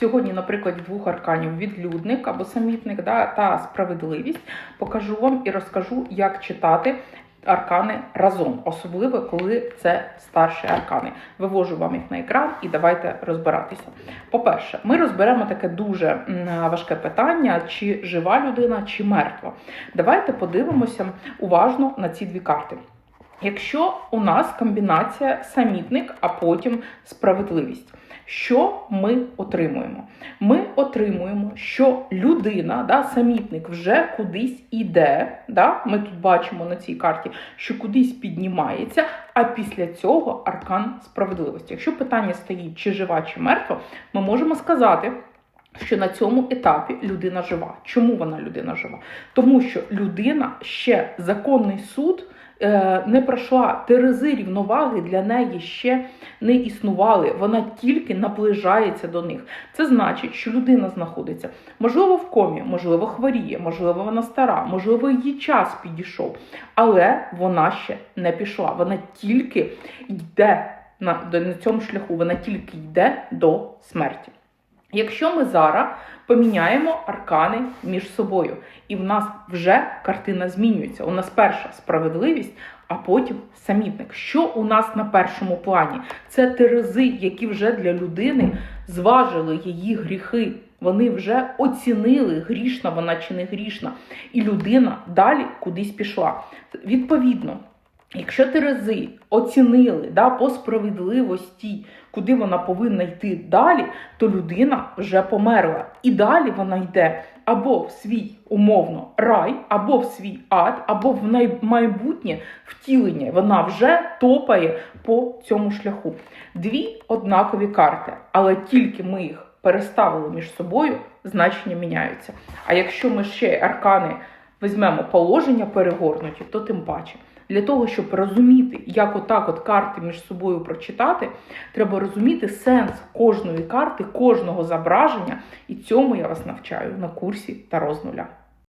Сьогодні, на прикладі двох арканів відлюдник або самітник да, та справедливість покажу вам і розкажу, як читати аркани разом, особливо коли це старші аркани. Вивожу вам їх на екран і давайте розбиратися. По-перше, ми розберемо таке дуже важке питання: чи жива людина, чи мертва. Давайте подивимося уважно на ці дві карти. Якщо у нас комбінація самітник, а потім справедливість, що ми отримуємо? Ми отримуємо, що людина, да, самітник вже кудись іде. Да? Ми тут бачимо на цій карті, що кудись піднімається, а після цього аркан справедливості. Якщо питання стоїть, чи жива, чи мертва, ми можемо сказати. Що на цьому етапі людина жива. Чому вона людина жива? Тому що людина ще законний суд е, не пройшла. Терези рівноваги для неї ще не існували. Вона тільки наближається до них. Це значить, що людина знаходиться, можливо, в комі, можливо, хворіє, можливо, вона стара, можливо, її час підійшов, але вона ще не пішла. Вона тільки йде на, на цьому шляху, вона тільки йде до смерті. Якщо ми зараз поміняємо аркани між собою, і в нас вже картина змінюється. У нас перша справедливість, а потім самітник. Що у нас на першому плані? Це терези, які вже для людини зважили її гріхи. Вони вже оцінили, грішна вона чи не грішна, і людина далі кудись пішла. Відповідно, Якщо Терези оцінили да, по справедливості, куди вона повинна йти далі, то людина вже померла. І далі вона йде або в свій умовно рай, або в свій ад, або в майбутнє втілення. Вона вже топає по цьому шляху. Дві однакові карти, але тільки ми їх переставили між собою, значення міняються. А якщо ми ще аркани візьмемо положення перегорнуті, то тим паче. Для того, щоб розуміти, як отак от карти між собою прочитати, треба розуміти сенс кожної карти, кожного зображення. І цьому я вас навчаю на курсі та рознуля.